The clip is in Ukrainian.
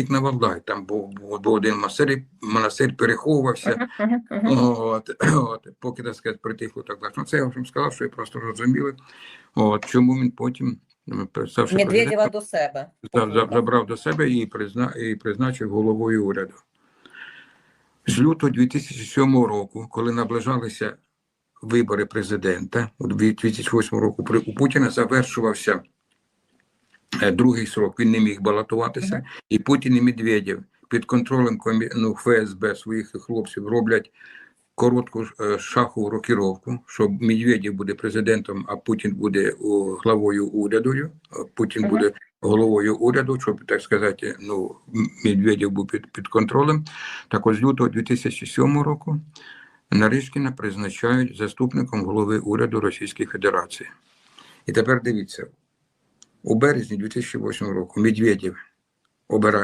втік на Валдай. Там був, був, був один монастир, монастир переховувався. Мгм, мгм, мгм. От, от, поки так сказати, притихло так далі. Ну, це я вже сказав, що я просто розуміли. От, чому він потім, м, ставши Медведєва до себе. за- за- забрав до себе і, призна, і призначив головою уряду. З лютого 2007 року, коли наближалися вибори президента, у 2008 року у Путіна завершувався другий срок, він не міг балотуватися, і Путін і Медведєв під контролем комі- ну, ФСБ своїх хлопців роблять коротку е, шахову рокіровку, що Медведєв буде президентом, а Путін буде главою уряду. е, Путін буде головою уряду, щоб так сказати, ну Медведєв був під, під контролем. Так ось лютого 2007 року Наришкіна призначають заступником голови уряду Російської Федерації. І тепер дивіться, у березні 2008 року Медведєв обирається